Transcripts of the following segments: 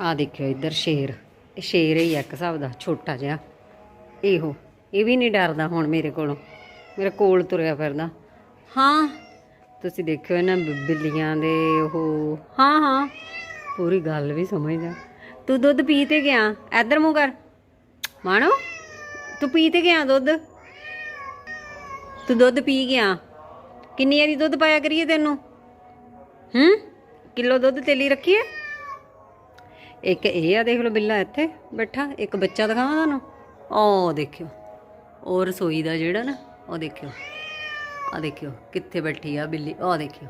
ਆ ਦੇਖਿਓ ਇੱਧਰ ਸ਼ੇਰ। ਇਹ ਸ਼ੇਰ ਹੀ ਆ ਇੱਕ ਹਿਸਾਬ ਦਾ, ਛੋਟਾ ਜਿਹਾ। ਇਹੋ, ਇਹ ਵੀ ਨਹੀਂ ਡਰਦਾ ਹੁਣ ਮੇਰੇ ਕੋਲੋਂ। ਮੇਰੇ ਕੋਲ ਤੁਰਿਆ ਫਿਰਦਾ। ਹਾਂ, ਤੁਸੀਂ ਦੇਖਿਓ ਇਹਨਾਂ ਬਿੱਲੀਆਂ ਦੇ ਉਹ। ਹਾਂ ਹਾਂ, ਪੂਰੀ ਗੱਲ ਵੀ ਸਮਝਦਾ। ਤੂੰ ਦੁੱਧ ਪੀ ਤੇ ਗਿਆ। ਇੱਧਰ ਮੂੰਹ ਕਰ। ਮਾਣੋ, ਤੂੰ ਪੀ ਤੇ ਗਿਆ ਦੁੱਧ। ਤੂੰ ਦੁੱਧ ਪੀ ਗਿਆ। ਕਿੰਨੀ ਵਾਰੀ ਦੁੱਧ ਪਾਇਆ ਕਰੀਏ ਤੈਨੂੰ? ਹੂੰ? ਕਿਲੋ ਦੁੱਧ ਤੇਲੀ ਰੱਖੀ ਹੈ? ਇੱਕ ਇਹ ਆ, ਦੇਖ ਲਓ ਬਿੱਲਾ ਇੱਥੇ ਬੈਠਾ, ਇੱਕ ਬੱਚਾ ਦਿਖਾਵਾਂ ਤੁਹਾਨੂੰ? ਉਹ ਦੇਖਿਓ, ਉਹ ਰਸੋਈ ਦਾ ਜਿਹੜਾ ਨਾ, ਉਹ ਦੇਖਿਓ ਆ ਦੇਖਿਓ ਕਿੱਥੇ ਬੈਠੀ ਆ ਬਿੱਲੀ ਉਹ ਦੇਖਿਓ,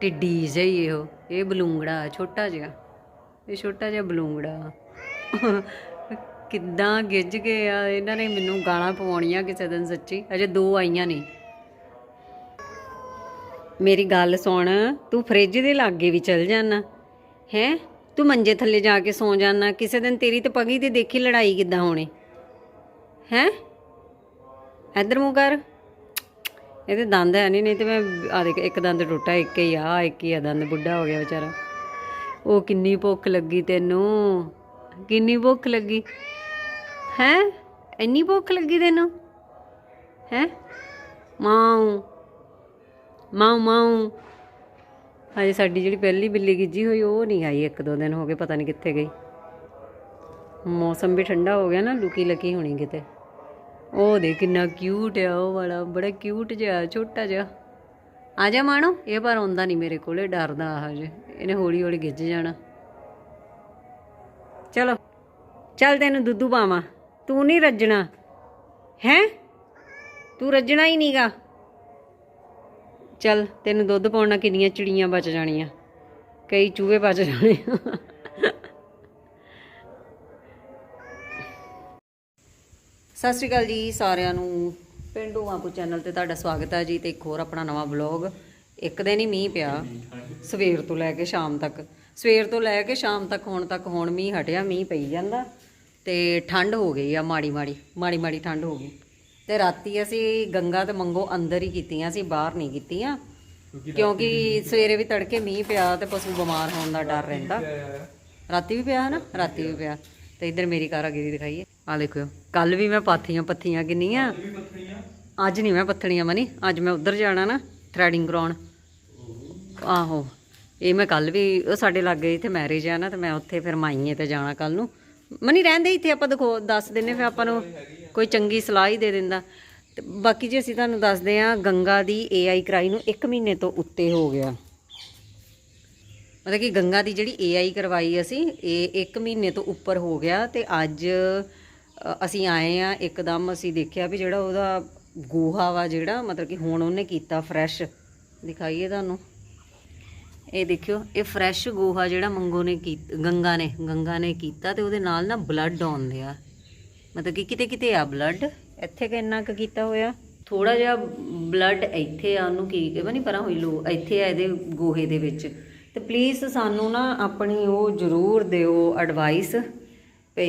ਟਿੱਡੀ ਜਿਹੀ ਇਹੋ, ਇਹ ਬਲੂੰਗੜਾ ਛੋਟਾ ਜਿਹਾ, ਇਹ ਛੋਟਾ ਜਿਹਾ ਬਲੂੰਗੜਾ। ਕਿੱਦਾਂ ਗਿੱਜ ਗਏ ਆ, ਇਹਨਾਂ ਨੇ ਮੈਨੂੰ ਗਾਲਾਂ ਪਵਾਉਣੀਆਂ ਕਿਸੇ ਦਿਨ ਸੱਚੀ, ਅਜੇ ਦੋ ਆਈਆਂ ਨੇ ਮੇਰੀ ਗੱਲ ਸੁਣ, ਤੂੰ ਫ੍ਰਿਜ ਦੇ ਲਾਗੇ ਵੀ ਚਲ ਜਾਣਾ ਹੈ? ਤੂੰ ਮੰਜੇ ਥੱਲੇ ਜਾ ਕੇ ਸੌ ਜਾਣਾ ਕਿਸੇ ਦਿਨ ਤੇਰੀ ਤੇ ਪਗੀ ਤੇ ਦੇਖੀ ਲੜਾਈ ਕਿੱਦਾਂ ਹੋਣੀ। ਹੈ? ਇੱਧਰ ਮੂੰਹ ਕਰ। ਇਹਦੇ ਦੰਦ ਹੈ ਨਹੀਂ ਨਹੀਂ ਤੇ ਮੈਂ ਆ ਦੇਖ, ਇੱਕ ਦੰਦ ਟੁੱਟਾ, ਇੱਕ ਹੀ ਆ, ਇੱਕ ਹੀ ਆ, ਦੰਦ ਬੁੱਢਾ ਹੋ ਗਿਆ ਵਿਚਾਰਾ। ਉਹ ਕਿੰਨੀ ਭੁੱਖ ਲੱਗੀ ਤੈਨੂੰ। ਕਿੰਨੀ ਭੁੱਖ ਲੱਗੀ। ਹੈ? ਇੰਨੀ ਭੁੱਖ ਲੱਗੀ ਤੈਨੂੰ? ਹੈ? ਮਾਂ ਮਾਂ ਮਾਂ ਹਜੇ, ਸਾਡੀ ਜਿਹੜੀ ਪਹਿਲੀ ਬਿੱਲੀ ਗਿੱਜੀ ਹੋਈ, ਉਹ ਨਹੀਂ ਆਈ ਇੱਕ ਦੋ ਦਿਨ ਹੋ ਗਏ, ਪਤਾ ਨਹੀਂ ਕਿੱਥੇ ਗਈ। ਮੌਸਮ ਵੀ ਠੰਡਾ ਹੋ ਗਿਆ ਨਾ, ਲੁਕੀ ਲਕੀ ਹੋਣੀ ਕਿਤੇ। ਉਹ ਦੇ ਕਿੰਨਾ ਕਿਊਟ ਆ, ਉਹ ਵਾਲਾ, ਬੜਾ ਕਿਊਟ ਜਿਹਾ, ਛੋਟਾ ਜਿਹਾ। ਆ ਜਾ ਮਾਣੋ, ਇਹ ਪਰ ਆਉਂਦਾ ਨਹੀਂ ਮੇਰੇ ਕੋਲੇ, ਡਰਦਾ ਆ ਜੇ ਇਹਨੇ ਹੌਲੀ ਹੌਲੀ ਗਿੱਜ ਜਾਣਾ। ਚਲੋ, ਚੱਲ ਤੈਨੂੰ ਦੁੱਧੂ ਪਾਵਾਂ। ਤੂੰ ਨਹੀਂ ਰੱਜਣਾ। ਹੈ? ਤੂੰ ਰੱਜਣਾ ਹੀ ਨਹੀਂਗਾ ਚੱਲ ਤੈਨੂੰ ਦੁੱਧ ਪਾਉਣ ਨਾਲ ਕਿੰਨੀਆਂ ਚਿੜੀਆਂ ਬਚ ਜਾਣੀਆਂ। ਕਈ ਚੂਹੇ ਬਚ ਜਾਣੇ। ਸਤਿ ਸ਼੍ਰੀ ਅਕਾਲ ਜੀ ਸਾਰਿਆਂ ਨੂੰ। ਪਿੰਡੂ ਆਪੂ ਚੈਨਲ ਤੇ ਤੁਹਾਡਾ ਸਵਾਗਤ ਹੈ ਜੀ ਤੇ ਇੱਕ ਹੋਰ ਆਪਣਾ ਨਵਾਂ ਵਲੌਗ। ਇੱਕ ਦਿਨ ਹੀ ਮੀਂਹ ਪਿਆ ਸਵੇਰ ਤੋਂ ਲੈ ਕੇ ਸ਼ਾਮ ਤੱਕ। ਸਵੇਰ ਤੋਂ ਲੈ ਕੇ ਸ਼ਾਮ ਤੱਕ, ਹੁਣ ਤੱਕ ਹੁਣ ਮੀਂਹ ਹਟਿਆ, ਮੀਂਹ ਪਈ ਜਾਂਦਾ ਤੇ ਠੰਡ ਹੋ ਗਈ ਆ ਮਾੜੀ ਮਾੜੀ ਮਾੜੀ ਮਾੜੀ ਠੰਡ ਹੋ ਗਈ। ਤੇ ਰਾਤੀ ਅਸੀਂ ਗੰਗਾ ਤੇ ਮੰਗੋ ਅੰਦਰ ਹੀ ਕੀਤੀਆਂ ਸੀ ਬਾਹਰ ਨਹੀਂ ਕੀਤੀਆਂ। ਕਿਉਂਕਿ ਸਵੇਰੇ ਵੀ ਤੜਕੇ ਮੀਂਹ ਪਿਆ ਤੇ ਪਸ਼ੂ ਬਿਮਾਰ ਹੋਣ ਦਾ ਡਰ ਰਹਿੰਦਾ। ਰਾਤੀ ਵੀ ਪਿਆ ਨਾ? ਰਾਤੀ ਵੀ ਪਿਆ। ਤੇ ਇੱਧਰ ਮੇਰੀ ਕਾਰਾਗਿਰੀ ਦਿਖਾਈਏ। ਆ ਦੇਖਿਓ ਕੱਲ ਵੀ ਮੈਂ ਪਾਥੀਆਂ ਪੱਥੀਆਂ ਕਿੰਨੀਆਂ? ਅੱਜ ਨਹੀਂ ਮੈਂ ਪੱਥਣੀਆਂ ਮਨੀ ਅੱਜ ਮੈਂ ਉੱਧਰ ਜਾਣਾ ਨਾ ਥ੍ਰੈਡਿੰਗ ਕਰਾਉਣ। ਆਹੋ ਇਹ ਮੈਂ ਕੱਲ ਵੀ ਉਹ ਸਾਡੇ ਲਾਗੇ ਇੱਥੇ ਮੈਰਿਜ ਆ ਨਾ ਤੇ ਮੈਂ ਉੱਥੇ ਫਿਰ ਮਾਈਏ ਤੇ ਜਾਣਾ ਕੱਲ ਨੂੰ। ਮਨੀ ਰਹਿੰਦੇ ਇੱਥੇ ਆਪਾਂ ਦੇਖੋ ਦੱਸ ਦਿੰਨੇ ਫਿਰ ਆਪਾਂ ਨੂੰ। ਕੋਈ ਚੰਗੀ ਸਲਾਹ ਹੀ ਦੇ ਦਿੰਦਾ। ਤੇ ਬਾਕੀ ਜੇ ਅਸੀਂ ਤੁਹਾਨੂੰ ਦੱਸਦੇ ਆ ਗੰਗਾ ਦੀ ਏਆਈ ਕਰਾਈ ਨੂੰ 1 ਮਹੀਨੇ ਤੋਂ ਉੱਤੇ ਹੋ ਗਿਆ। ਮਤਲਬ ਕਿ ਗੰਗਾ ਦੀ ਜਿਹੜੀ ਏਆਈ ਕਰਵਾਈ ਅਸੀਂ, ਇਹ 1 ਮਹੀਨੇ ਤੋਂ ਉੱਪਰ ਹੋ ਗਿਆ ਤੇ ਅੱਜ ਅਸੀਂ ਆਏ ਆ ਇੱਕਦਮ ਅਸੀਂ ਦੇਖਿਆ ਵੀ ਜਿਹੜਾ ਉਹਦਾ ਗੋਹਾ ਵਾ ਜਿਹੜਾ, ਮਤਲਬ ਕਿ ਹੁਣ ਉਹਨੇ ਕੀਤਾ ਫਰੈਸ਼ ਦਿਖਾਈਏ ਤੁਹਾਨੂੰ। ਇਹ ਦੇਖਿਓ, ਇਹ ਫਰੈਸ਼ ਗੋਹਾ ਜਿਹੜਾ ਮੰਗੋ ਨੇ ਕੀਤਾ ਗੰਗਾ ਨੇ ਗੰਗਾ ਨੇ ਕੀਤਾ ਤੇ ਉਹਦੇ ਨਾਲ ਨਾ ਬਲੱਡ ਆਉਂਦੇ ਆ। ਮਤਲਬ ਕਿ ਕਿਤੇ ਕਿਤੇ ਆ ਬਲੱਡ ਇੱਥੇ ਕਿੰਨਾ ਕੁ ਕੀਤਾ ਹੋਇਆ? ਥੋੜਾ ਜਿਹਾ ਬਲੱਡ ਇੱਥੇ ਆ ਉਹਨੂੰ ਕੀ ਇਹ ਨਹੀਂ ਪਰਾਂ ਹੋਈ ਲੋ ਇੱਥੇ ਆ ਇਹਦੇ ਗੋਹੇ ਦੇ ਵਿੱਚ। ਤੇ ਪਲੀਜ਼ ਸਾਨੂੰ ਨਾ ਆਪਣੀ ਉਹ ਜ਼ਰੂਰ ਦਿਓ ਐਡਵਾਈਸ ਵੀ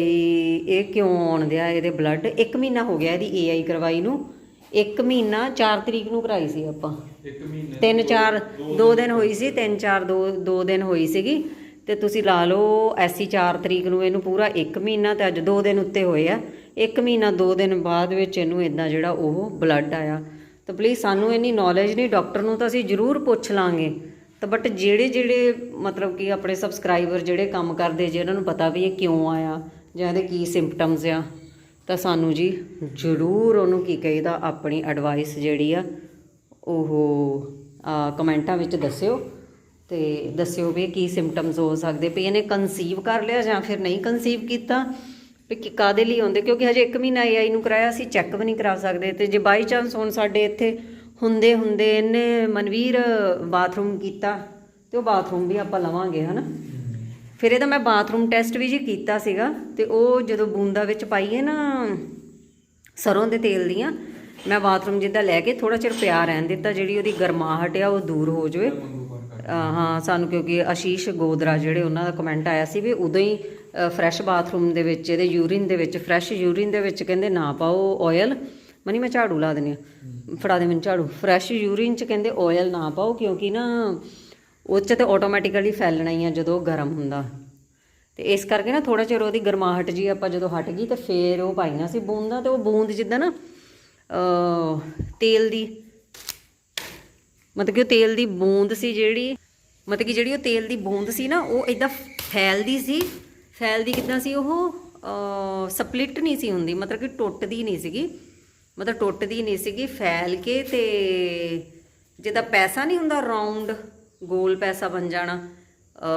ਇਹ ਕਿਉਂ ਆਉਣ ਦਿਆ ਇਹਦੇ ਬਲੱਡ 1 ਮਹੀਨਾ ਹੋ ਗਿਆ ਇਹਦੀ ਏਆਈ ਕਰਵਾਈ ਨੂੰ। 1 ਮਹੀਨਾ 4 ਤਰੀਕ ਨੂੰ ਕਰਾਈ ਸੀ ਆਪਾਂ। ਇੱਕ ਮਹੀਨੇ ਤਿੰਨ ਚਾਰ ਦੋ ਦਿਨ ਹੋਈ ਸੀ ਤਿੰਨ ਚਾਰ ਦੋ ਦੋ ਦਿਨ ਹੋਈ ਸੀਗੀ। ਤੇ ਤੁਸੀਂ ਲਾ ਲਓ ਐਸੀ 4 ਤਰੀਕ ਨੂੰ ਇਹਨੂੰ ਪੂਰਾ 1 ਮਹੀਨਾ ਤੇ ਅੱਜ ਦੋ ਦਿਨ ਉੱਤੇ ਹੋਏ ਆ। 1 ਮਹੀਨਾ, ਦੋ ਦਿਨ ਬਾਅਦ ਵਿੱਚ ਇਹਨੂੰ ਇਦਾਂ ਜਿਹੜਾ ਉਹ ਬਲੱਡ ਆਇਆ। ਤਾਂ ਪਲੀਜ਼ ਸਾਨੂੰ ਇੰਨੀ ਨੌਲੇਜ ਨਹੀਂ ਡਾਕਟਰ ਨੂੰ ਤਾਂ ਅਸੀਂ ਜ਼ਰੂਰ ਪੁੱਛ ਲਾਂਗੇ। ਤਾਂ ਬਟ ਜਿਹੜੇ ਜਿਹੜੇ ਮਤਲਬ ਕਿ ਆਪਣੇ ਸਬਸਕ੍ਰਾਈਬਰ ਜਿਹੜੇ ਕੰਮ ਕਰਦੇ ਜੇ, ਉਹਨਾਂ ਨੂੰ ਪਤਾ ਵੀ ਇਹ ਕਿਉਂ ਆਇਆ ਜਾਂ ਇਹਦੇ ਕੀ ਸਿੰਪਟਮਸ ਆ, ਤਾਂ ਸਾਨੂੰ ਜੀ ਜ਼ਰੂਰ ਉਹਨੂੰ ਕੀ ਕਹੀਦਾ, ਆਪਣੀ ਐਡਵਾਈਸ ਜਿਹੜੀ ਆ, ਉਹ ਕਮੈਂਟਾਂ ਵਿੱਚ ਦੱਸਿਓ। ਤੇ ਦੱਸਿਓ ਵੀ ਕੀ ਸਿੰਪਟਮਸ ਹੋ ਸਕਦੇ, ਵੀ ਇਹਨੇ ਕਨਸੀਵ ਕਰ ਲਿਆ ਜਾਂ ਫਿਰ ਨਹੀਂ ਕਨਸੀਵ ਕੀਤਾ, ਵੀ ਕਿ ਕਾਦੇ ਲਈ ਹੁੰਦੇ ਕਿਉਂਕਿ ਹਜੇ 1 ਮਹੀਨਾ ਏਆਈ ਨੂੰ ਕਰਾਇਆ ਸੀ ਚੈੱਕ ਵੀ ਨਹੀਂ ਕਰਾ ਸਕਦੇ, ਤੇ ਜੇ ਬਾਈ ਚਾਂਸ ਹੁਣ ਸਾਡੇ ਇੱਥੇ ਹੁੰਦੇ ਹੁੰਦੇ ਇਹਨੇ ਮਨਵੀਰ ਬਾਥਰੂਮ ਕੀਤਾ, ਤੇ ਉਹ ਬਾਥਰੂਮ ਵੀ ਆਪਾਂ ਲਵਾਂਗੇ, ਹਨਾ? ਫਿਰ ਇਹਦਾ ਮੈਂ ਬਾਥਰੂਮ ਟੈਸਟ ਵੀ ਜੀ ਕੀਤਾ ਸੀਗਾ, ਤੇ ਉਹ ਜਦੋਂ ਬੂੰਦਾ ਵਿੱਚ ਪਾਈਏ ਨਾ, ਸਰੋਂ ਦੇ ਤੇਲ ਦੀਆਂ, ਮੈਂ ਬਾਥਰੂਮ ਜਿੱਦਾਂ ਲੈ ਕੇ ਥੋੜਾ ਚਿਰ ਪਿਆ ਰਹਿਣ ਦਿੱਤਾ, ਜਿਹੜੀ ਉਹਦੀ ਗਰਮਾਹਟ ਆ, ਉਹ ਦੂਰ ਹੋ ਜਾਵੇ। ਹਾਂ, ਸਾਨੂੰ ਕਿਉਂਕਿ ਆਸ਼ੀਸ਼ ਗੋਦਰਾ ਜਿਹੜੇ ਉਹਨਾਂ ਦਾ ਕਮੈਂਟ ਆਇਆ ਸੀ ਵੀ ਉਦੋਂ ਹੀ ਫਰੈਸ਼ ਬਾਥਰੂਮ ਦੇ ਵਿੱਚ, ਇਹਦੇ ਯੂਰਿਨ ਦੇ ਵਿੱਚ ਫਰੈਸ਼ ਯੂਰਿਨ ਦੇ ਵਿੱਚ ਕਹਿੰਦੇ ਨਾ ਪਾਓ ਆਇਲ ਮਨੀ, ਮੈਂ ਝਾੜੂ ਲਾ ਦਿੰਦੀ ਆ ਫੜਾ ਦੇ ਮੈਨੂੰ ਝਾੜੂ। ਫਰੈਸ਼ ਯੂਰਿਨ ਚ ਕਹਿੰਦੇ ਆਇਲ ਨਾ ਪਾਓ ਕਿਉਂਕਿ ਨਾ, ਉਹ 'ਚ ਤੇ ਆਟੋਮੈਟਿਕਲੀ ਫੈਲਣਾ ਹੀ ਆ ਜਦੋਂ ਉਹ ਗਰਮ ਹੁੰਦਾ। ਤੇ ਇਸ ਕਰਕੇ ਨਾ ਥੋੜਾ ਚਿਰ ਉਹਦੀ ਗਰਮਾਹਟ ਜੀ ਆਪਾਂ ਜਦੋਂ ਹਟ ਗਈ ਤੇ ਫੇਰ ਉਹ ਪਾਈਆਂ ਸੀ ਬੂੰਦਾਂ ਤੇ ਉਹ ਬੂੰਦ ਜਿੱਦਾਂ ਨਾ ਤੇਲ ਦੀ ਮਤਲਬ ਕਿ ਉਹ ਤੇਲ ਦੀ ਬੂੰਦ ਸੀ ਜਿਹੜੀ, ਮਤਲਬ ਕਿ ਜਿਹੜੀ ਉਹ ਤੇਲ ਦੀ ਬੂੰਦ ਸੀ ਨਾ, ਉਹ ਇਦਾਂ ਫੈਲਦੀ ਸੀ। ਫੈਲਦੀ ਕਿਦਾਂ ਸੀ ਉਹ? ਸਪਲਿਟ ਨਹੀਂ ਸੀ ਹੁੰਦੀ, ਮਤਲਬ ਕਿ ਟੁੱਟਦੀ ਨਹੀਂ ਸੀਗੀ। ਮਤਲਬ ਟੁੱਟਦੀ ਨਹੀਂ ਸੀਗੀ, ਫੈਲ ਕੇ ਤੇ ਜਿੱਦਾਂ ਪੈਸਾ ਨਹੀਂ ਹੁੰਦਾ ਰਾਉਂਡ ਗੋਲ ਪੈਸਾ ਬਣ ਜਾਣਾ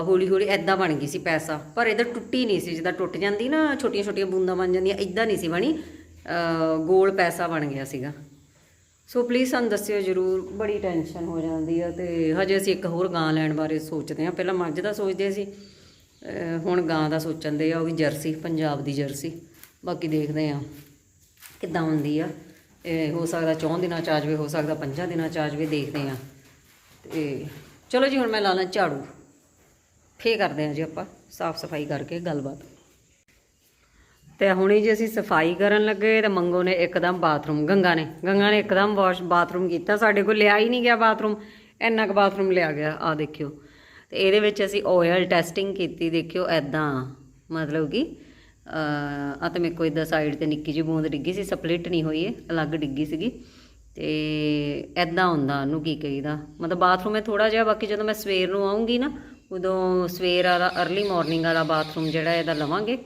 ਹੌਲੀ ਹੌਲੀ ਐਦਾਂ ਬਣ ਗਈ ਸੀ ਪੈਸਾ। ਪਰ ਇਹਦਾ ਟੁੱਟੀ ਨਹੀਂ ਸੀ, ਜਿੱਦਾਂ ਟੁੱਟ ਜਾਂਦੀ ਨਾ ਛੋਟੀਆਂ ਛੋਟੀਆਂ ਬੂੰਦਾਂ ਬਣ ਜਾਂਦੀਆਂ ਐਦਾਂ ਨਹੀਂ ਸੀ ਬਣੀ ਗੋਲ ਪੈਸਾ ਬਣ ਗਿਆ ਸੀਗਾ। ਸੋ ਪਲੀਜ਼ ਸਾਨੂੰ ਦੱਸਿਓ ਜਰੂਰ, ਬੜੀ ਟੈਨਸ਼ਨ ਹੋ ਜਾਂਦੀ ਆ ਤੇ ਹਜੇ ਅਸੀਂ ਇੱਕ ਹੋਰ ਗਾਂ ਲੈਣ ਬਾਰੇ ਸੋਚਦੇ ਆ ਪਹਿਲਾਂ ਮੱਝ ਦਾ ਸੋਚਦੇ ਸੀ ਹੁਣ ਗਾਂ ਦਾ ਸੋਚਣ ਦੇ ਆ, ਉਹ ਵੀ ਜਰਸੀ, ਪੰਜਾਬ ਦੀ ਜਰਸੀ। ਬਾਕੀ ਦੇਖਦੇ ਆ ਕਿੱਦਾਂ ਹੁੰਦੀ ਆ। ਇਹ ਹੋ ਸਕਦਾ ਚੌਂ ਦਿਨਾਂ ਚ ਆ ਜਾਵੇ, ਹੋ ਸਕਦਾ ਪੰਜਾਂ ਦਿਨਾਂ ਚ ਆ ਜਾਵੇ, ਦੇਖਦੇ ਆ ਤੇ ਚਲੋ ਜੀ, ਹੁਣ ਮੈਂ ਲਾ ਲਾਂ ਝਾੜੂ। ਫੇਰ ਕਰਦੇ ਆ ਜੀ ਆਪਾਂ, ਸਾਫ਼ ਸਫ਼ਾਈ ਕਰਕੇ ਗੱਲਬਾਤ। ਤੇ ਹੁਣੇ ਜੇ ਅਸੀਂ ਸਫ਼ਾਈ ਕਰਨ ਲੱਗੇ ਤੇ ਮੰਗੋ ਨੇ ਇੱਕਦਮ ਬਾਥਰੂਮ, ਗੰਗਾ ਨੇ ਗੰਗਾ ਨੇ ਇੱਕਦਮ ਵਾਸ਼ ਬਾਥਰੂਮ ਕੀਤਾ, ਸਾਡੇ ਕੋਲ ਲਿਆ ਹੀ ਨਹੀਂ ਗਿਆ ਬਾਥਰੂਮ, ਇੰਨਾ ਕੁ ਬਾਥਰੂਮ ਲਿਆ ਗਿਆ ਆ ਦੇਖਿਓ। ਤੇ ਇਹਦੇ ਵਿੱਚ ਅਸੀਂ ਆਇਲ ਟੈਸਟਿੰਗ ਕੀਤੀ, ਦੇਖਿਓ ਐਦਾਂ ਮਤਲਬ ਕਿ ਆ ਤਾਂ ਮੇਰੇ ਕੋਲ ਇਦਾਂ ਸਾਈਡ ਤੇ ਨਿੱਕੀ ਜਿਹੀ ਬੂੰਦ ਡਿੱਗੀ ਸੀ, ਸਪਲਿਟ ਨਹੀਂ ਹੋਈ ਇਹ, ਅਲੱਗ ਡਿੱਗੀ ਸੀਗੀ। ਤੇ ਐਦਾਂ ਹੁੰਦਾ ਉਹਨੂੰ ਕੀ ਕਹੀਦਾ, ਮਤਲਬ ਬਾਥਰੂਮ ਹੈ ਥੋੜਾ ਜਿਹਾ, ਬਾਕੀ ਜਦੋਂ ਮੈਂ ਸਵੇਰ ਨੂੰ ਆਉਂਗੀ ਨਾ, ਉਦੋਂ ਸਵੇਰ ਵਾਲਾ अर्ਲੀ ਮਾਰਨਿੰਗ ਵਾਲਾ ਬਾਥਰੂਮ ਜਿਹੜਾ ਇਹਦਾ ਲਵਾਂਗੇ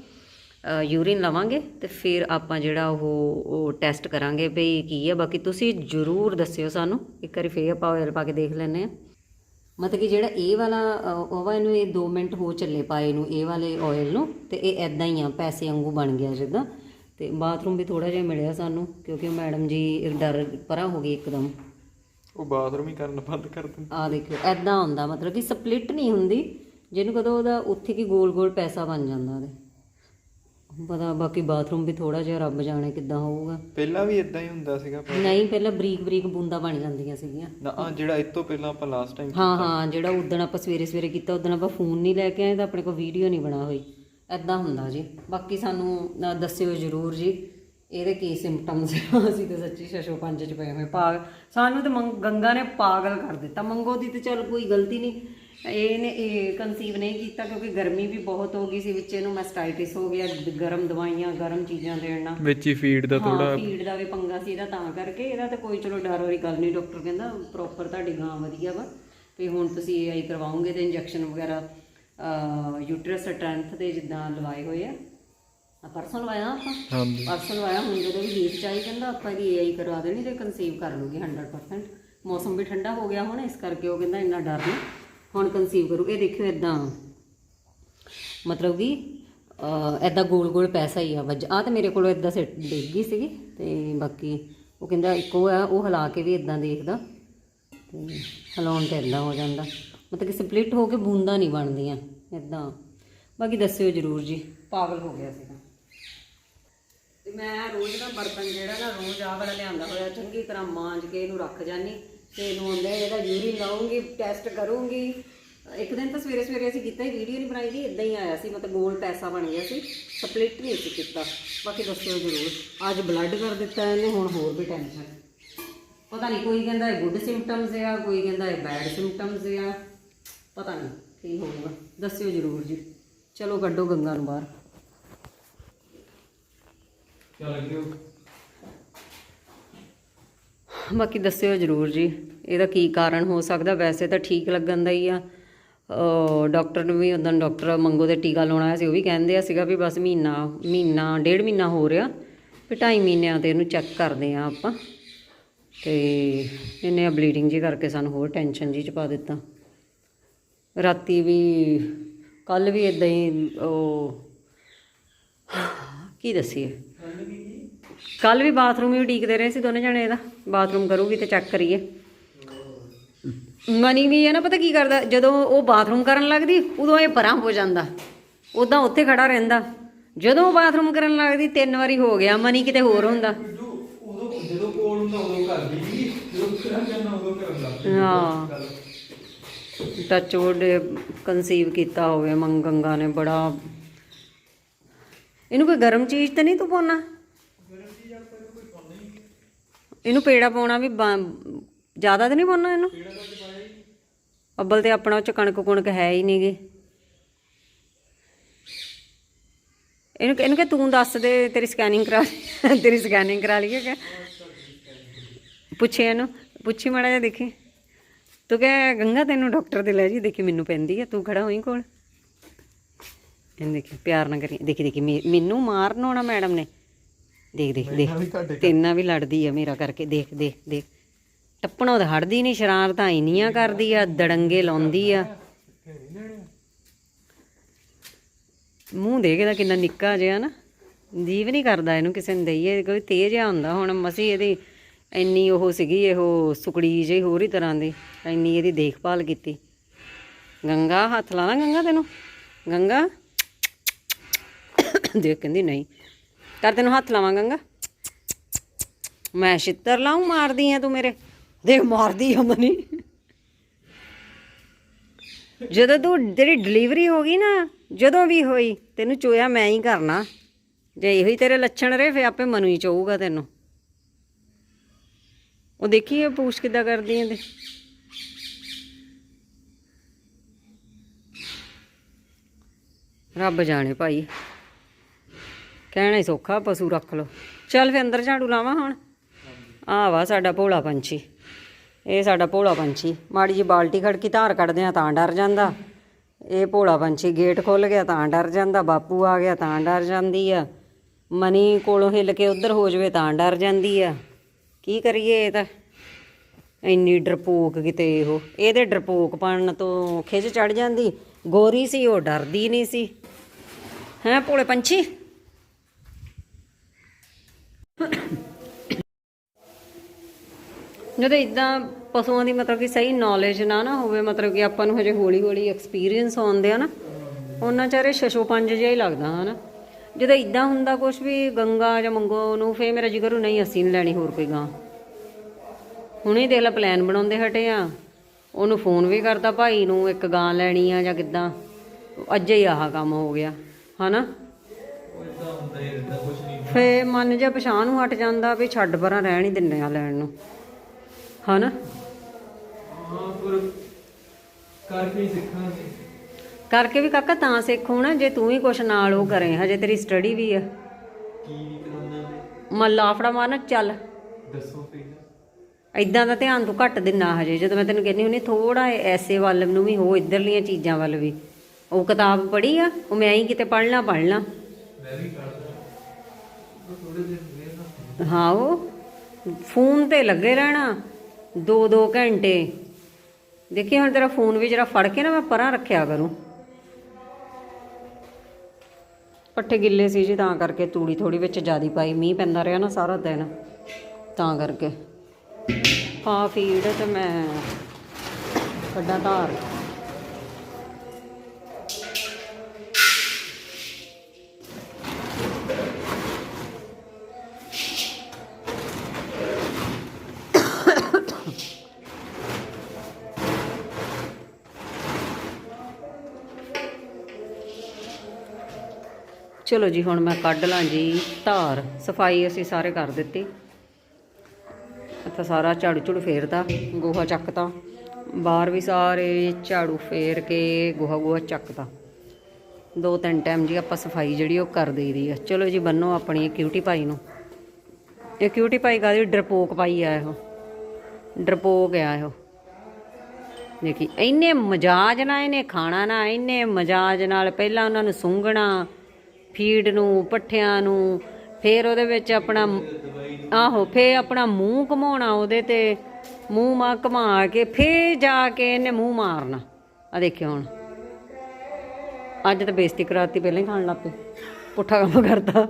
ਯੂਰਿਨ ਲਵਾਂਗੇ ਤੇ ਫਿਰ ਆਪਾਂ ਜਿਹੜਾ ਉਹ ਉਹ ਟੈਸਟ ਕਰਾਂਗੇ ਵੀ ਕੀ ਹੈ ਬਾਕੀ ਤੁਸੀਂ ਜਰੂਰ ਦੱਸਿਓ ਸਾਨੂੰ। ਇੱਕ ਵਾਰੀ ਫੇਰ ਆਪਾਂ ਆਇਲ ਪਾ ਕੇ ਦੇਖ ਲੈਂਦੇ ਆ ਮਤਲਬ ਕਿ ਜਿਹੜਾ ਇਹ ਵਾਲਾ ਉਹ ਵਾ ਇਹਨੂੰ ਇਹ 2 ਮਿੰਟ ਹੋ ਚੱਲੇ ਪਾਏ ਨੂੰ ਇਹ ਵਾਲੇ ਆਇਲ ਨੂੰ। ਤੇ ਇਹ ਐਦਾਂ ਹੀ ਆ ਪੈਸੇ ਵਾਂਗੂ ਬਣ ਗਿਆ ਜਿੱਦਾਂ। ਤੇ ਬਾਥਰੂਮ ਵੀ ਥੋੜਾ ਜਿਹਾ ਮਿਲਿਆ ਸਾਨੂੰ ਕਿਉਂਕਿ ਮੈਡਮ ਜੀ ਡਰ ਪਰਾਂ ਹੋ ਗਈ ਇੱਕਦਮ। ਉਹ ਬਾਥਰੂਮ ਹੀ ਕਰਨ ਬੰਦ ਕਰ ਦਿੰਦੇ। ਆ ਦੇਖਿਓ ਐਦਾਂ ਹੁੰਦਾ ਮਤਲਬ ਕਿ ਸਪਲਿਟ ਨਹੀਂ ਹੁੰਦੀ। ਜਿਹਨੂੰ ਕਦੋਂ ਉਹਦਾ ਉੱਥੇ ਕੀ ਗੋਲ ਗੋਲ ਪੈਸਾ ਬਣ ਜਾਂਦਾ ਉਹਦੇ। ਪਤਾ ਬਾਕੀ ਬਾਥਰੂਮ ਵੀ ਥੋੜਾ ਜਿਹਾ ਰੱਬ ਜਾਣੇ ਕਿੱਦਾਂ ਹੋਊਗਾ। ਪਹਿਲਾਂ ਵੀ ਇਦਾਂ ਹੀ ਹੁੰਦਾ ਸੀਗਾ ਪਰ- ਨਹੀਂ ਪਹਿਲਾਂ ਬਰੀਕ ਬਰੀਕ ਬੂੰਦਾਂ ਬਣ ਜਾਂਦੀਆਂ ਸੀਗੀਆਂ। ਨਾ ਆਹ ਜਿਹੜਾ ਇਸ ਤੋਂ ਪਹਿਲਾਂ ਆਪਾਂ ਲਾਸਟ ਟਾਈਮ ਹਾਂ ਹਾਂ ਜਿਹੜਾ ਉਦਣ ਆਪਾਂ ਸਵੇਰੇ ਸਵੇਰੇ ਕੀਤਾ ਉਦਣ ਆਪਾਂ ਫੋਨ ਨਹੀਂ ਲੈ ਕੇ ਆਏ ਤਾਂ ਆਪਣੇ ਕੋਲ ਵੀਡੀਓ ਨਹੀਂ ਬਣਾ ਹੋਈ। ਐਦਾਂ ਹੁੰਦਾ ਜੀ। ਬਾਕੀ ਸਾਨੂੰ ਦੱਸਿਓ ਜਰੂਰ ਜੀ ਇਹਦੇ ਕੀ ਸਿੰਪਟਮਸ ਅਸੀਂ ਤਾਂ ਸੱਚੀ ਸ਼ਸ਼ੋ ਪੰਜ ਚ ਪਏ ਹੋਏ ਪਾਗ ਸਾਨੂੰ ਤਾਂ ਮੰਗ- ਗੰਗਾ ਨੇ ਪਾਗਲ ਕਰ ਦਿੱਤਾ। ਮੰਗੋ ਦੀ ਤੇ ਚਲ ਕੋਈ ਗਲਤੀ ਨਹੀਂ। ਇਹਨੇ ਇਹ ਕਨਸੀਵ ਨਹੀਂ ਕੀਤਾ ਕਿਉਂਕਿ ਗਰਮੀ ਵੀ ਬਹੁਤ ਹੋ ਗਈ ਸੀ ਵਿੱਚ ਇਹਨੂੰ ਮੈਸਟਾਈਟਿਸ ਹੋ ਗਿਆ ਦ- ਗਰਮ ਦਵਾਈਆਂ ਗਰਮ ਚੀਜ਼ਾਂ ਦੇਣ ਨਾਲ। ਵਿੱਚ ਹੀ ਫੀਡ ਦਾ ਹਾਂ ਫੀਡ ਦਾ ਵੀ ਪੰਗਾ ਸੀ ਇਹਦਾ ਤਾਂ ਕਰਕੇ ਇਹਦਾ ਤਾਂ ਕੋਈ ਚਲੋ ਡਰ ਵਾਲੀ ਗੱਲ ਨਹੀਂ ਡਾਕਟਰ ਕਹਿੰਦਾ ਪ੍ਰੋਪਰ ਤੁਹਾਡੀ ਗਾਂ ਵਧੀਆ ਵਾ ਤੇ ਹੁਣ ਤੁਸੀਂ ਏਆਈ ਕਰਵਾਓਗੇ ਤੇ ਇੰਜੈਕਸ਼ਨ ਵਗੈਰਾ ਯੂਟਰਸ ਸਟਰੈਂਥ ਦੇ ਜਿੱਦਾਂ ਲਵਾਏ ਹੋਏ ਆ। ਆ ਪਰਸੋਂ ਲਵਾਇਆ ਆਪਾਂ? ਹਾਂਜੀ। ਪਰਸੋਂ ਲਵਾਇਆ ਹੁਣ ਜਦੋਂ ਵੀ ਹੀਟ ਚਾਹੀ ਕਹਿੰਦਾ ਆਪਾਂ ਇਹਦੀ ਏਆਈ ਕਰਵਾ ਦੇਣੀ ਤੇ ਕਨਸੀਵ ਕਰ ਲੂਗੀ 100% ਮੌਸਮ ਵੀ ਠੰਡਾ ਹੋ ਗਿਆ ਹੁਣ ਇਸ ਕਰਕੇ ਉਹ ਕਹਿੰਦਾ ਇੰਨਾ ਡਰ ਨਹੀਂ। ਹੁਣ ਕਨਸੀਵ ਕਰੂ। ਇਹ ਦੇਖਿਓ ਇਦਾਂ ਮਤਲਬ ਕਿ ਐਦਾਂ ਗੋਲ ਗੋਲ ਪੈਸਾ ਹੀ ਆ। ਵੱਜ ਆ ਤੇ ਮੇਰੇ ਕੋਲ ਇਦਾਂ ਸਿੱਟ ਡਿੱਗ ਗਈ ਸੀਗੀ ਤੇ ਬਾਕੀ ਉਹ ਕਹਿੰਦਾ ਇੱਕੋ ਆ, ਉਹ ਹਿਲਾ ਕੇ ਵੀ ਇਦਾਂ ਦੇਖਦਾ। ਤੇ ਹਿਲਾਉਣ ਤੇ ਇਦਾਂ ਹੋ ਜਾਂਦਾ। ਮਤਲਬ ਕਿ ਸਪਲਿਟ ਹੋ ਕੇ ਬੂੰਦਾਂ ਨਹੀਂ ਬਣਦੀਆਂ। ਇਦਾਂ ਬਾਕੀ ਦੱਸਿਓ ਜਰੂਰ ਜੀ। ਪਾਗਲ ਹੋ ਗਿਆ ਸੀਗਾ। ਤੇ ਮੈਂ ਰੋਜ਼ ਦਾ ਬਰਤਨ ਜਿਹੜਾ ਨਾ ਰੋਜ਼ ਆਹ ਵਾਲਾ ਲਿਆਂਦਾ ਹੋਇਆ। ਚੰਗੀ ਤਰ੍ਹਾਂ ਮਾਂਜ ਕੇ ਇਹਨੂੰ ਰੱਖ ਜਾਨੀ ਤੇ ਇਹਨੂੰ ਇਹਦਾ ਯੂਰੀਨ ਲਾਉਂਗੀ ਟੈਸਟ ਕਰੂੰਗੀ। ਇੱਕ ਦਿਨ ਤਾਂ ਸਵੇਰੇ ਸਵੇਰੇ ਅਸੀਂ ਕੀਤਾ ਹੀ ਵੀਡੀਓ ਨਹੀਂ ਬਣਾਈ ਦੀ ਇਦਾਂ ਹੀ ਆਇਆ ਸੀ, ਮਤਲਬ ਗੋਲ ਪੈਸਾ ਬਣ ਗਿਆ ਸੀ ਸਪਲਿਟ ਨਹੀਂ ਸੀ ਕੀਤਾ। ਬਾਕੀ ਦੱਸਿਓ ਜ਼ਰੂਰ, ਅੱਜ ਬਲੱਡ ਕਰ ਦਿੱਤਾ ਇਹਨੇ, ਹੁਣ ਹੋਰ ਵੀ ਟੈਨਸ਼ਨ ਪਤਾ ਨਹੀਂ, ਕੋਈ ਕਹਿੰਦਾ ਇਹ ਗੁੱਡ ਸਿੰਪਟਮਸ ਆ, ਕੋਈ ਕਹਿੰਦਾ ਇਹ ਬੈਡ ਸਿੰਪਟਮਸ ਆ। ਪਤਾ ਨਹੀਂ, ਕੀ ਹੋਊਗਾ। ਦੱਸਿਓ ਜ਼ਰੂਰ ਜੀ। ਚਲੋ ਕੱਢੋ ਗੰਗਾ ਨੂੰ ਬਾਹਰ। ਚੱਲ ਗਿਓ ਬਾਕੀ ਦੱਸਿਓ ਜਰੂਰ ਜੀ। ਇਹਦਾ ਕੀ ਕਾਰਨ ਹੋ ਸਕਦਾ? ਵੈਸੇ ਤਾਂ ਠੀਕ ਲੱਗਣ ਦਾ ਹੀ ਆ। ਡਾਕਟਰ ਨੂੰ ਵੀ ਉਦੋਂ ਡਾਕਟਰ ਮੰਗੋ ਦੇ ਟੀਕਾ ਲਾਉਣਾ ਆਇਆ ਸੀ, ਉਹ ਵੀ ਕਹਿੰਦੇ ਆ ਸੀਗਾ ਵੀ ਬਸ ਮਹੀਨਾ ਮਹੀਨਾ, ਡੇਢ ਮਹੀਨਾ ਹੋ ਰਿਹਾ। ਵੀ ਢਾਈ ਮਹੀਨਿਆਂ ਤੇ ਇਹਨੂੰ ਚੈੱਕ ਕਰਦੇ ਆ ਆਪਾਂ। ਤੇ ਇਹਨੇ ਆ ਬਲੀਡਿੰਗ ਜੀ ਕਰਕੇ ਸਾਨੂੰ ਹੋਰ ਟੈਨਸ਼ਨ ਜੀ ਚ ਪਾ ਦਿੱਤਾ। ਰਾਤੀ ਵੀ ਕੱਲ ਵੀ ਇਦਾਂ ਹੀ ਉਹ, ਕੀ ਦੱਸੀਏ? ਕੱਲ ਵੀ ਬਾਥਰੂਮ ਹੀ ਉਡੀਕਦੇ ਰਹੇ ਸੀ ਦੋਨੇ ਜਣੇ ਇਹਦਾ। ਬਾਥਰੂਮ ਕਰੂਗੀ ਤੇ ਚੈੱਕ ਕਰੀਏ। ਮਨੀ ਵੀ ਹੈ ਨਾ ਪਤਾ ਕੀ ਕਰਦਾ ਜਦੋਂ ਉਹ ਬਾਥਰੂਮ ਕਰਨ ਲੱਗਦੀ ਉਦੋਂ ਇਹ ਪਰਾਂ ਹੋ ਜਾਂਦਾ। ਉਦਾਂ ਉੱਥੇ ਖੜਾ ਰਹਿੰਦਾ। ਜਦੋਂ ਉਹ ਬਾਥਰੂਮ ਕਰਨ ਲੱਗਦੀ ਤਿੰਨ ਵਾਰੀ ਹੋ ਗਿਆ ਮਨੀ ਕਿਤੇ ਹੋਰ ਹੁੰਦਾ। ਉਦੋਂ ਜਦੋਂ ਕੋਲ ਹੁੰਦਾ ਉਦੋਂ ਕਰਦੀ ਸੀ। ਜਦੋਂ ਕਰਨ ਜਾਣਾ ਉਦੋਂ ਕਰਨ ਲੱਗ ਹਾਂ। ਟੱਚ ਵੁੱਡ ਕਨਸੀਵ ਕੀਤਾ ਹੋਵੇ ਮੰਗੰਗਾ ਨੇ ਬੜਾ। ਇਹਨੂੰ ਕੋਈ ਗਰਮ ਚੀਜ਼ ਤੇ ਨਹੀਂ ਤੂੰ ਪਾਉਣਾ? ਇਹਨੂੰ ਪੇੜਾ ਪਾਉਣਾ ਵੀ ਬਾ- ਜ਼ਿਆਦਾ ਤਾਂ ਨਹੀਂ ਪਾਉਣਾ ਇਹਨੂੰ? ਅੱਬਲ ਤੇ ਆਪਣਾ ਉਹ ਚ ਕਣਕ ਕੁਣਕ ਹੈ ਹੀ ਨਹੀਂਗੇ ਇਹਨੂੰ ਇਹਨੂੰ ਕਿ ਤੂੰ ਦੱਸ ਦੇ, ਤੇਰੀ ਸਕੈਨਿੰਗ ਕਰਾ ਤੇਰੀ ਸਕੈਨਿੰਗ ਕਰਾ ਲਈਏ ਕਿ? ਪੁੱਛੇ ਇਹਨੂੰ। ਪੁੱਛੀ ਮਾੜਾ ਜਿਹਾ ਦੇਖੀ। ਤੂੰ ਕਹੇ ਗੰਗਾ ਤੈਨੂੰ ਡਾਕਟਰ ਦੇ ਲੈ ਜੀ? ਦੇਖੀ ਮੈਨੂੰ ਪੈਂਦੀ ਆ। ਤੂੰ ਖੜਾ ਹੋਈ ਕੋਲ। ਇਹਨੂੰ ਦੇਖੀ, ਪਿਆਰ ਨਾਲ ਕਰੀ। ਦੇਖੀ ਦੇਖੀ, ਮੇ- ਮੈਨੂੰ ਮਾਰਨ ਹੋਣਾ ਮੈਡਮ ਨੇ। ਦੇਖ ਦੇਖ ਦੇਖ। ਤੇਨਾਂ ਵੀ ਲੜਦੀ ਆ ਮੇਰਾ ਕਰਕੇ ਦੇਖ ਦੇਖ ਦੇਖ। ਟੱਪਣੋਂ ਤਾਂ ਹਟਦੀ ਨਹੀਂ ਸ਼ਰਾਰਤਾਂ ਇੰਨੀਆਂ ਕਰਦੀ ਆ ਦੜੰਗੇ ਲਾਉਂਦੀ ਆ। ਮੂੰਹ ਦੇਖਦਾ ਕਿੰਨਾ ਨਿੱਕਾ ਜਿਹਾ ਨਾ। ਜੀਵ ਨਹੀਂ ਕਰਦਾ ਇਹਨੂੰ ਕਿਸੇ ਨੂੰ ਦਈਏ ਕੋਈ ਤੇਜ਼ ਆ ਹੁੰਦਾ ਹੁਣ। ਮਸੀ ਇਹਦੀ ਇੰਨੀ ਉਹ ਸੀਗੀ ਇਹੋ ਸੁਕੜੀ ਜਿਹੀ ਹੋਰ ਹੀ ਤਰ੍ਹਾਂ ਦੀ ਇੰਨੀ ਇਹਦੀ ਦੇਖਭਾਲ ਕੀਤੀ। ਗੰਗਾ ਹੱਥ ਲਾਣਾ ਗੰਗਾ ਤੈਨੂੰ। ਗੰਗਾ। ਦੇਖ ਕਹਿੰਦੀ ਨਹੀਂ। ਕਰ ਤੈਨੂੰ ਹੱਥ ਲਾਵਾਂ ਗੰਗਾ। ਮੈਂ ਛਿੱਤਰ ਲਾਉਂ ਮਾਰਦੀ ਆ ਤੂੰ ਮੇਰੇ। ਦੇਖ, ਮਾਰਦੀ ਆ ਮਨੀ। ਜਦੋਂ ਤੂੰ ਤੇਰੀ ਡਿਲੀਵਰੀ ਹੋ ਗਈ ਨਾ, ਜਦੋਂ ਵੀ ਹੋਈ, ਤੈਨੂੰ ਚੋਇਆ ਮੈਂ ਹੀ ਕਰਨਾ। ਜੇ ਇਹੋ ਹੀ ਤੇਰੇ ਲੱਛਣ ਰਹੇ ਫੇ ਆਪੇ ਮਨੂ ਹੀ ਚੋਊਗਾ ਤੈਨੂੰ। ਉਹ ਦੇਖੀ ਇਹ ਪੂਛ ਕਿੱਦਾਂ ਕਰਦੀ ਇਹਦੇ ਰੱਬ ਜਾਣੇ ਭਾਈ। ਕਹਿਣਾ ਹੀ ਸੌਖਾ, ਪਸ਼ੂ ਰੱਖ ਲੋ ਚੱਲ ਫੇ ਅੰਦਰ ਝਾੜੂ ਲਾਵਾਂ ਹੁਣ। ਆ ਵਾ ਸਾਡਾ ਭੋਲਾ ਪੰਛੀ। ਇਹ ਸਾਡਾ ਭੋਲਾ ਪੰਛੀ। ਮਾੜੀ ਜੀ ਬਾਲਟੀ ਖੜਕੀ ਧਾਰ ਕੱਢਦੇ ਆ ਤਾਂ ਡਰ ਜਾਂਦਾ। ਇਹ ਭੋਲਾ ਪੰਛੀ ਗੇਟ ਖੁੱਲ ਗਿਆ ਤਾਂ ਡਰ ਜਾਂਦਾ। ਬਾਪੂ ਆ ਗਿਆ ਤਾਂ ਡਰ ਜਾਂਦੀ ਆ। ਮਨੀ ਕੋਲੋਂ ਹਿੱਲ ਕੇ ਉਧਰ ਹੋ ਜਾਵੇ ਤਾਂ ਡਰ ਜਾਂਦੀ ਆ। ਕੀ ਕਰੀਏ ਇਹ ਤਾਂ? ਇੰਨੀ ਡਰਪੋਕ ਕਿਤੇ ਉਹ ਇਹਦੇ ਡਰਪੋਕ ਪਣ ਤੋਂ ਖਿੱਚ ਚੜ ਜਾਂਦੀ। ਗੋਰੀ ਸੀ, ਉਹ ਡਰਦੀ ਨਹੀਂ ਸੀ। ਹੈਂ ਭੋਲੇ ਪੰਛੀ? ਜਦੋਂ ਇਦਾਂ ਪਸ਼ੂਆਂ ਦੀ ਮਤਲਬ ਕਿ ਸਹੀ ਨੌਲੇਜ ਨਾ ਨਾ ਹੋਵੇ, ਮਤਲਬ ਕਿ ਆਪਾਂ ਨੂੰ ਹਜੇ ਹੌਲੀ ਹੌਲੀ ਐਕਸਪੀਰੀਅੰਸ ਆਉਂਦੇ ਆ ਨਾ, ਉਹਨਾਂ ਚਾਰੇ ਛਛੋ ਪੰਜ ਜਿਹਾ ਹੀ ਲੱਗਦਾ, ਹਨਾ। ਜਦੋਂ ਇਦਾਂ ਹੁੰਦਾ ਕੁਝ ਵੀ ਗੰਗਾ ਜਾਂ ਮੰਗੋ ਨੂੰ ਫੇ ਮੇਰਾ ਜਿਗਰੂ, ਨਹੀਂ, ਅਸੀਂ ਨਹੀਂ ਲੈਣੀ ਹੋਰ ਕੋਈ ਗਾਂ। ਹੁਣੇ ਦੇਖ ਲੈ ਪਲਾਨ ਬਣਾਉਂਦੇ ਹਟੇ ਆ। ਉਹਨੂੰ ਫੋਨ ਵੀ ਕਰਦਾ ਭਾਈ ਨੂੰ, ਇੱਕ ਗਾਂ ਲੈਣੀ ਆ ਜਾਂ ਕਿੱਦਾਂ। ਅੱਜ ਹੀ ਆਹ ਕੰਮ ਹੋ ਗਿਆ, ਹਨਾ। ਇਦਾਂ ਹੁੰਦਾ ਹੀ ਰਹਿੰਦਾ ਕੁਝ ਫੇ ਮਨ ਜਿਹਾ ਪਛਾਣ ਨੂੰ ਹਟ ਜਾਂਦਾ ਵੀ ਛੱਡ ਪਰਾਂ ਰਹਿਣ ਹੀ ਦਿੰਨੇ ਆ ਲੈਣ ਨੂੰ। ਹਨਾ? ਕਰਕੇ ਸਿੱਖਾਂਗੇ ਕਰਕੇ ਵੀ ਕਾਕਾ ਤਾਂ ਸਿੱਖੋ ਨਾ ਜੇ ਤੂੰ ਹੀ ਕੁਛ ਨਾਲ ਉਹ ਕਰੇ, ਹਜੇ ਤੇਰੀ ਸਟੱਡੀ ਵੀ ਆ। ਕੀ ਕਰਾਉਣਾ ਮੈਂ ਮਨ ਲਾਫੜਾ ਮਾਰਨਾ, ਚੱਲ। ਦੱਸੋ ਫਿਰ ਇਦਾਂ ਦਾ ਧਿਆਨ ਤੂੰ ਘੱਟ ਦਿੰਨਾ ਹਜੇ, ਜਦੋਂ ਮੈਂ ਤੈਨੂੰ ਕਹਿੰਦੀ ਹੁੰਨੀ ਥੋੜਾ ਐਸੇ ਵੱਲ ਨੂੰ ਵੀ ਹੋ, ਇਧਰਲੀਆਂ ਚੀਜ਼ਾਂ ਵੱਲ ਵੀ। ਉਹ ਕਿਤਾਬ ਪੜ੍ਹੀ ਆ, ਉਹ ਮੈਂ ਹੀ ਕਿਤੇ ਪੜ੍ਹਨਾ ਪੜ੍ਹਨਾ। ਮੈਂ ਵੀ ਕਰਦਾ ਹਾਂ ਉਹ, ਫੋਨ ਤੇ ਲੱਗੇ ਰਹਿਣਾ 2-2 ਘੰਟੇ। ਦੇਖੀ ਹੁਣ ਤੇਰਾ ਫੋਨ ਵੀ ਜਰਾ ਫੜ ਕੇ ਨਾ ਮੈਂ ਪਰਾਂ ਰੱਖਿਆ ਕਰੂੰ। ਪੱਠੇ ਗਿੱਲੇ ਸੀ ਜੀ, ਤਾਂ ਕਰਕੇ ਤੂੜੀ ਥੋੜੀ ਵਿੱਚ ਜਿਆਦੀ ਪਾਈ, ਮੀਂਹ ਪੈਂਦਾ ਰਿਹਾ ਨਾ ਸਾਰਾ ਦਿਨ, ਤਾਂ ਕਰਕੇ। ਹਾਂ ਫੀਡ ਤੇ ਮੈਂ ਕੱਢਾਂ ਧਾਰ। ਚਲੋ ਜੀ, ਹੁਣ ਮੈਂ ਕੱਢ ਲਾਂ ਜੀ। ਧਾਰ, ਸਫ਼ਾਈ ਅਸੀਂ ਸਾਰੇ ਕਰ ਦਿੱਤੀ। ਇੱਥੇ ਸਾਰਾ ਝਾੜੂ ਝੂੜੂ ਫੇਰਦਾ ਗੋਹਾ ਚੱਕਤਾ। ਬਾਹਰ ਵੀ ਸਾਰੇ ਝਾੜੂ ਫੇਰ ਕੇ ਗੋਹਾ ਗੋਹਾ ਚੱਕਤਾ। ਦੋ ਤਿੰਨ ਟਾਈਮ ਜੀ ਆਪਾਂ ਸਫ਼ਾਈ ਜਿਹੜੀ ਉਹ ਕਰ ਦੇਈਦੀ ਆ। ਚਲੋ ਜੀ, ਬੰਨੋ ਆਪਣੀ ਕਿਊਟੀ ਪਾਈ ਨੂੰ। ਇਹ ਕਿਊਟੀ ਪਾਈ ਕਾਦੀ ਡਰਪੋਕ ਪਾਈ ਆ ਇਹੋ। ਡਰਪੋਕ ਆ ਇਹੋ। ਦੇਖੀ, ਇੰਨੇ ਮਜਾਜ ਨਾਲ ਇਹਨੇ ਖਾਣਾ ਨਾ, ਇੰਨੇ ਮਜਾਜ ਨਾਲ ਪਹਿਲਾਂ ਉਹਨਾਂ ਨੂੰ ਸੁੰਘਣਾ। ਫੀਡ ਨੂੰ, ਪੱਠਿਆਂ ਨੂੰ, ਫੇਰ ਉਹਦੇ ਵਿੱਚ ਆਪਣਾ ਆਹੋ, ਫੇਰ ਆਪਣਾ ਮੂੰਹ ਘਮਾਉਣਾ ਉਹਦੇ ਤੇ, ਮੂੰਹ ਮਾ ਘਮਾ ਕੇ, ਫੇਰ ਜਾ ਕੇ ਇਹਨੇ ਮੂੰਹ ਮਾਰਨਾ। ਆ ਦੇਖਿਓ ਹੁਣ। ਅੱਜ ਤਾਂ ਬੇਇੱਜ਼ਤੀ ਕਰਾਤੀ, ਪਹਿਲਾਂ ਹੀ ਖਾਣ ਲੱਗ ਪਈ ਪੁੱਠਾ ਕੰਮ ਕਰਤਾ।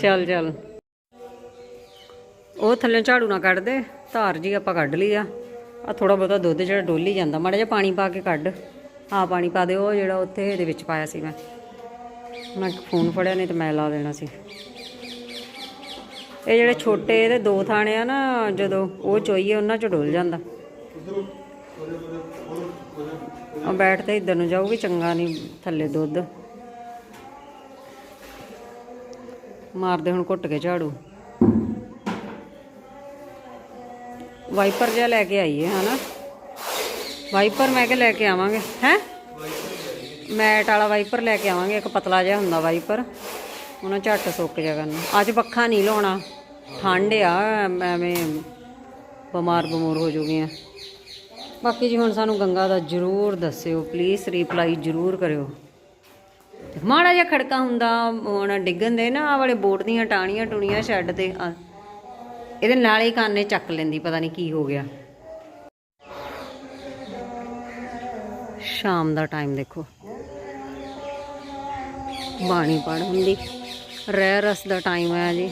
ਚੱਲ ਚੱਲ। ਉਹ ਥੱਲੇ ਝਾੜੂ ਨਾ ਕੱਢ ਦੇ, ਧਾਰ ਜੀ ਆਪਾਂ ਕੱਢ ਲਈ ਆ। ਆ ਥੋੜਾ ਬਹੁਤਾ ਦੁੱਧ ਜਿਹੜਾ ਡੋਲੀ ਜਾਂਦਾ, ਮਾੜਾ ਜਿਹਾ ਪਾਣੀ ਪਾ ਕੇ ਕੱਢ। ਹਾਂ ਪਾਣੀ ਪਾ ਦੇ, ਉਹ ਜਿਹੜਾ ਉੱਥੇ ਇਹਦੇ ਵਿੱਚ ਪਾਇਆ ਸੀ ਮੈਂ। ਮੈਂ ਫੋਨ ਫੜਿਆ, ਨਹੀਂ ਤੇ ਮੈਂ ਲਾ ਦੇਣਾ ਸੀ। ਇਹ ਜਿਹੜੇ ਛੋਟੇ, ਇਹਦੇ ਦੋ ਥਾਣੇ ਆ ਨਾ, ਜਦੋਂ ਉਹ ਚੋਈਏ, ਉਹਨਾਂ ਚ ਡੁੱਲ ਜਾਂਦਾ। ਆ ਬੈਠ ਤੇ ਨੂੰ ਜਾਊਗੀ, ਚੰਗਾ ਨਹੀਂ, ਥੱਲੇ ਦੁੱਧ। ਮਾਰਦੇ ਹੁਣ ਘੁੱਟ ਕੇ ਝਾੜੂ। ਵਾਈਪਰ ਜਿਹਾ ਲੈ ਕੇ ਆਈਏ, ਹਨਾ? ਵਾਈਪਰ ਮੈਂ ਕਿ ਲੈ ਕੇ ਆਵਾਂਗੇ, ਹੈ? ਮੈਟ ਵਾਲਾ ਵਾਈਪਰ ਲੈ ਕੇ ਆਵਾਂਗੇ, ਇੱਕ ਪਤਲਾ ਜਿਹਾ ਹੁੰਦਾ ਵਾਈਪਰ। ਉਹਨਾਂ ਝੱਟ ਸੁੱਕ ਜਾ ਕਰਨ ਅੱਜ ਪੱਖਾ ਨਹੀਂ ਲਾਉਣਾ। ਠੰਡ ਆ, ਐਵੇਂ ਬਿਮਾਰ ਬਮੂਰ ਹੋ ਜੂਗੀਆਂ ਬਾਕੀ ਜੀ ਹੁਣ ਸਾਨੂੰ ਗੰਗਾ ਦਾ ਜ਼ਰੂਰ ਦੱਸਿਓ ਪਲੀਜ਼ ਰਿਪਲਾਈ ਜ਼ਰੂਰ ਕਰਿਓ। ਮਾੜਾ ਜਿਹਾ ਖੜਕਾ ਹੁੰਦਾ, ਹੁਣ ਡਿੱਗਣ ਦੇ ਨਾ, ਆਹ ਵਾਲੇ ਬੋਟ ਦੀਆਂ ਟਾਣੀਆਂ ਟੁਣੀਆਂ ਸ਼ੈੱਡ ਤੇ ਇਹਦੇ ਨਾਲ ਹੀ ਕਾਨੇ ਚੱਕ ਲੈਂਦੀ, ਪਤਾ ਨਹੀਂ ਕੀ ਹੋ ਗਿਆ। ਸ਼ਾਮ ਦਾ ਟਾਈਮ ਦੇਖੋ। ਬਾਣੀ ਪੜ ਹੁੰਦੀ। ਰਹਿ ਰਸ ਦਾ ਟਾਈਮ ਹੈ ਜੀ।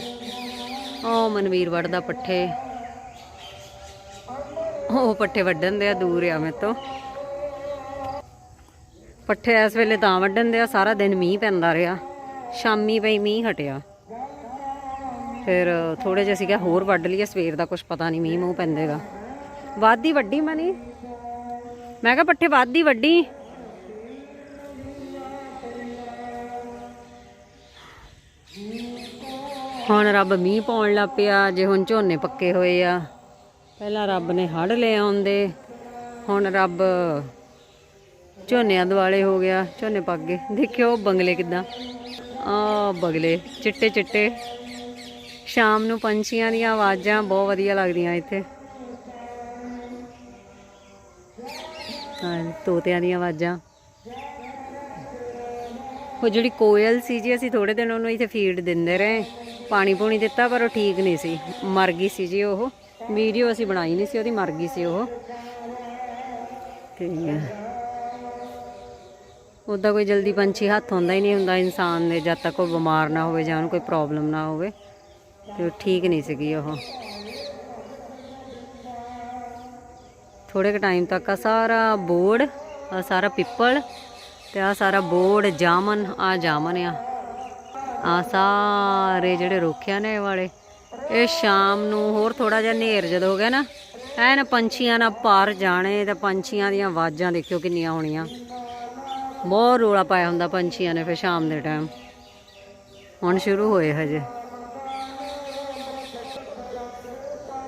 ਉਹ ਮਨਵੀਰ ਵੜਦਾ ਪੱਠੇ। ਉਹ ਪੱਠੇ ਵੱਢਣ ਦੇ ਆ ਦੂਰ ਆ ਮੇਰੇ ਤੋਂ। ਪੱਠੇ ਇਸ ਵੇਲੇ ਤਾਂ ਵੱਢਣ ਦੇ ਆ ਸਾਰਾ ਦਿਨ ਮੀਂਹ ਪੈਂਦਾ ਰਿਹਾ। ਸ਼ਾਮੀ ਪਈ ਮੀਂਹ ਹਟਿਆ। ਫਿਰ ਥੋੜੇ ਜਿਹਾ ਸੀਗਾ, ਹੋਰ ਵੱਢ ਲਈਏ, ਸਵੇਰ ਦਾ ਕੁਝ ਪਤਾ ਨਹੀਂ ਮੀਂਹ ਮੂੰਹ ਪੈਂਦੇਗਾ। ਵਾਦੀ ਵੱਡੀ ਮਨੀ? ਮੈਂ ਕਿਹਾ ਪੱਠੇ ਵਾਦੀ ਵੱਡੀ ਹੁਣ ਰੱਬ ਮੀਂਹ ਪਾਉਣ ਲੱਗ ਪਿਆ, ਜੇ ਹੁਣ ਝੋਨੇ ਪੱਕੇ ਹੋਏ ਆ। ਪਹਿਲਾਂ ਰੱਬ ਨੇ ਹੜ ਲੈ ਆਉਂਦੇ, ਹੁਣ ਰੱਬ ਝੋਨਿਆਂ ਦੁਆਲੇ ਹੋ ਗਿਆ, ਝੋਨੇ ਪੱਕ ਗਏ। ਦੇਖਿਓ ਬੰਗਲੇ ਕਿਦਾਂ। ਆ ਬਗਲੇ, ਚਿੱਟੇ ਚਿੱਟੇ। ਸ਼ਾਮ ਨੂੰ ਪੰਛੀਆਂ ਦੀਆਂ ਆਵਾਜ਼ਾਂ ਬਹੁਤ ਵਧੀਆ ਲੱਗਦੀਆਂ ਇੱਥੇ। ਹਾਂ, ਤੋਤਿਆਂ ਦੀਆਂ ਆਵਾਜ਼ਾਂ। ਉਹ ਜਿਹੜੀ ਕੋਇਲ ਸੀ ਜੀ, ਅਸੀਂ ਥੋੜੇ ਦਿਨ ਉਹਨੂੰ ਇੱਥੇ ਫੀਡ ਦਿੰਦੇ ਰਹੇ। ਪਾਣੀ ਪੂਣੀ ਦਿੱਤਾ, ਪਰ ਉਹ ਠੀਕ ਨਹੀਂ ਸੀ। ਮਰ ਗਈ ਸੀ ਜੀ ਉਹ। ਵੀਡੀਓ ਅਸੀਂ ਬਣਾਈ ਨਹੀਂ ਸੀ, ਉਹਦੀ ਮਰ ਗਈ ਸੀ ਉਹ। ਤੇ ਉਹਦਾ ਕੋਈ ਜਲਦੀ ਪੰਛੀ ਹੱਥ ਹੁੰਦਾ ਹੀ ਨਹੀਂ ਹੁੰਦਾ, ਇਨਸਾਨ ਦੇ ਜਦ ਤੱਕ ਕੋਈ ਬਿਮਾਰ ਨਾ ਹੋਵੇ ਜਾਂ ਉਹਨੂੰ ਕੋਈ ਪ੍ਰੋਬਲਮ ਨਾ ਹੋਵੇ, ਤੇ ਉਹ ਠੀਕ ਨਹੀਂ ਸੀਗੀ ਉਹ। ਥੋੜੇ ਕੁ ਟਾਈਮ ਤੱਕ ਆ ਸਾਰਾ ਬੋਰਡ ਆ ਸਾਰਾ ਪਿੱਪਲ, ਤੇ ਆ ਸਾਰਾ ਬੋਰਡ ਜਾਮਨ, ਆ ਜਾਮਨ ਆ। ਆ ਸਾਰੇ ਜਿਹੜੇ ਰੋਖਿਆ ਨੇ ਇਹ ਵਾਲੇ। ਇਹ ਸ਼ਾਮ ਨੂੰ ਹੋਰ ਥੋੜਾ ਜਿਹਾ ਹਨੇਰ ਜਦ ਹੋ ਗਿਆ ਨਾ, ਐਨ ਪੰਛੀਆਂ ਨਾਲ ਪਾਰ ਜਾਣੇ ਤੇ ਪੰਛੀਆਂ ਦੀਆਂ ਆਵਾਜ਼ਾਂ ਦੇਖਿਓ ਕਿੰਨੀਆਂ ਹੋਣੀਆਂ। ਬਹੁਤ ਰੋਲਾ ਪਾਇਆ ਹੁੰਦਾ ਪੰਛੀਆਂ ਨੇ ਫਿਰ ਸ਼ਾਮ ਦੇ ਟਾਈਮ ਹੁਣ ਸ਼ੁਰੂ ਹੋਏ ਹਜੇ।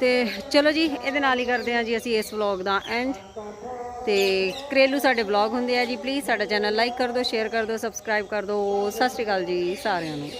ਤੇ ਚਲੋ ਜੀ, ਇਹਦੇ ਨਾਲ ਹੀ ਕਰਦੇ ਹਾਂ ਜੀ ਅਸੀਂ ਇਸ ਵਲੌਗ ਦਾ ਐਂਡ ਤੇ ਘਰੇਲੂ ਸਾਡੇ ਵਲੌਗ ਹੁੰਦੇ ਆ ਜੀ ਪਲੀਜ਼ ਸਾਡਾ ਚੈਨਲ ਲਾਈਕ ਕਰ ਦਿਓ ਸ਼ੇਅਰ ਕਰ ਦਿਓ ਸਬਸਕ੍ਰਾਈਬ ਕਰ ਦਿਓ। ਸਤਿ ਸ਼੍ਰੀ ਅਕਾਲ ਜੀ ਸਾਰਿਆਂ ਨੂੰ।